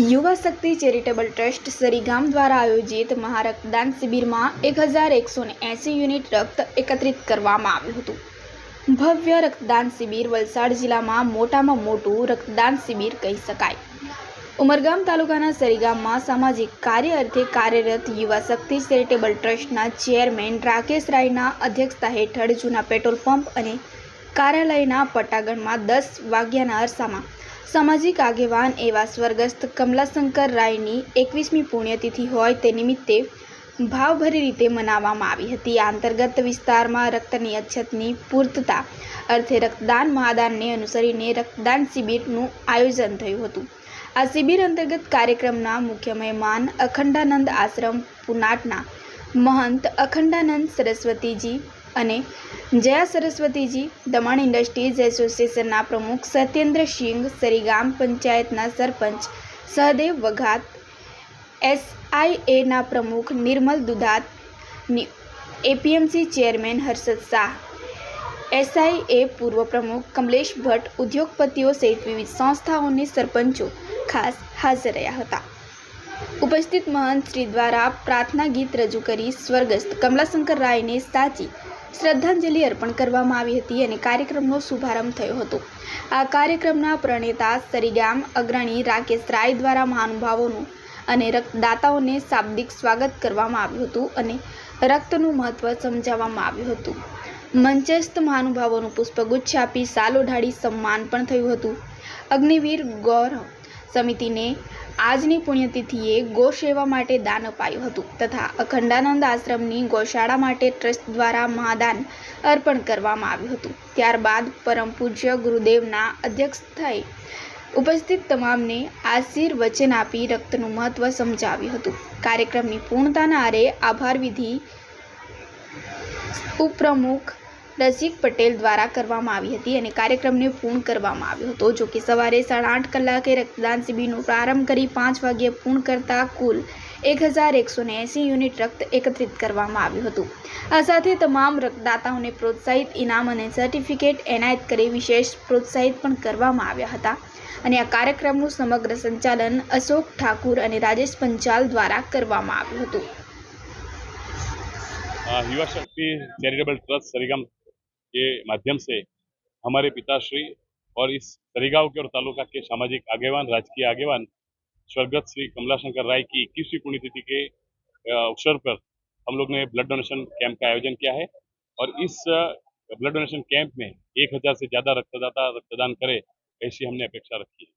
યુવા Shakti charitable trust Sarigam દ્વારા આયોજિત મહારક્તદાન શિબિરમાં એક હજાર એકસો એંસી યુનિટ રક્ત એકત્રિત કરવામાં આવ્યું હતું. ભવ્ય રક્તદાન શિબિર વલસાડ જિલ્લામાં મોટામાં મોટું રક્તદાન શિબિર કહી શકાય. ઉમરગામ તાલુકાના સરીગામમાં સામાજિક કાર્ય અર્થે કાર્યરત યુવા શક્તિ ચેરિટેબલ ટ્રસ્ટના ચેરમેન રાકેશ રાયના અધ્યક્ષતા હેઠળ જૂના પેટ્રોલ પંપ અને કાર્યાલયના પટાગણમાં દસ વાગ્યાના અરસામાં સામાજિક આગેવાન એવા સ્વર્ગસ્થ કમલાશંકર રાયની એકવીસમી પુણ્યતિથિ હોય તે નિમિત્તે ભાવભરી રીતે મનાવવામાં આવી હતી. આ અંતર્ગત વિસ્તારમાં રક્તની અછતની પૂર્તતા અર્થે રક્તદાન મહાદાનને અનુસરીને રક્તદાન શિબિરનું આયોજન થયું હતું. આ શિબિર અંતર્ગત કાર્યક્રમના મુખ્ય મહેમાન અખંડાનંદ આશ્રમ, પુનાટના મહંત અખંડાનંદ સરસ્વતીજી અને જયા સરસ્વતીજી, દમણ ઇન્ડસ્ટ્રીઝ એસોસિએશનના પ્રમુખ સત્યેન્દ્ર સત્યેન્દ્રસિંહ સરીગામ પંચાયતના સરપંચ સહદેવ વઘાત, એસઆઈએના પ્રમુખ Nirmal Dudhat APMC chairman Harshad Shah, SIA પૂર્વ પ્રમુખ કમલેશ ભટ્ટ, ઉદ્યોગપતિઓ સહિત વિવિધ સંસ્થાઓની સરપંચો ખાસ હાજર રહ્યા હતા. ઉપસ્થિત મહંત શ્રી દ્વારા પ્રાર્થના ગીત રજૂ કરી સ્વર્ગસ્થ કમલાશંકર રાયને સાચી શ્રદ્ધાંજલિ અર્પણ કરવામાં આવી હતી અને કાર્યક્રમનો શુભારંભ થયો હતો. આ કાર્યક્રમના પ્રણેતા સરીગામ, અગ્રણી રાકેશ રાય દ્વારા મહાનુભાવોનું અને રક્તદાતાઓને શાબ્દિક સ્વાગત કરવામાં આવ્યું હતું અને રક્તનું મહત્વ સમજાવવામાં આવ્યું હતું. મંચસ્થ મહાનુભાવોનું પુષ્પગુચ્છ આપી સાલ ઓઢાડી સન્માન પણ થયું હતું. અગ્નિવીર ગૌરવ સમિતિને આજની પુણ્યતિથિએ ગૌ સેવા માટે દાન અપાયું હતું તથા અખંડાનંદ આશ્રમની ગૌશાળા માટે ટ્રસ્ટ દ્વારા મહાદાન અર્પણ કરવામાં આવ્યું હતું. ત્યારબાદ પરમ પૂજ્ય ગુરુદેવના અધ્યક્ષ થઈ ઉપસ્થિત તમામને આશીર્વચન આપી રક્તનું મહત્વ સમજાવ્યું હતું. કાર્યક્રમની પૂર્ણતાના આરે આભાર વિધિ ઉપપ્રમુખ નજીક પટેલ દ્વારા કરવામાં આવી હતી અને કાર્યક્રમને પૂર્ણ કરવામાં આવ્યો હતો. જો કે સવારે સાડા આઠ કલાકે રક્તદાન શિબિરનો પ્રારંભ કરી પાંચ વાગ્યે પૂર્ણ કરતા કુલ એક હજાર એકસો એંસી યુનિટ રક્ત એકત્રિત કરવામાં આવ્યું હતું. આ સાથે તમામ રક્તદાતાઓને પ્રોત્સાહિત ઇનામ અને સર્ટિફિકેટ એનાયત કરી વિશેષ પ્રોત્સાહિત પણ કરવામાં આવ્યા હતા. અને આ કાર્યક્રમનું સમગ્ર સંચાલન અશોક ઠાકુર અને રાજેશ પંચાલ દ્વારા કરવામાં આવ્યું હતું. યુવા શક્તિ ચેરિટેબલ ટ્રસ્ટ સરીગામ के माध्यम से हमारे पिताश्री और इस सरीगांव के और तालुका के सामाजिक आगेवान, राजकीय आगेवान स्वर्गत श्री कमलाशंकर राय की इक्कीसवीं पुण्यतिथि के अवसर पर हम लोग ने ब्लड डोनेशन कैंप का आयोजन किया है और इस ब्लड डोनेशन कैंप में एक हज़ार से ज़्यादा रक्तदाता रक्तदान करे ऐसी हमने अपेक्षा रखी है।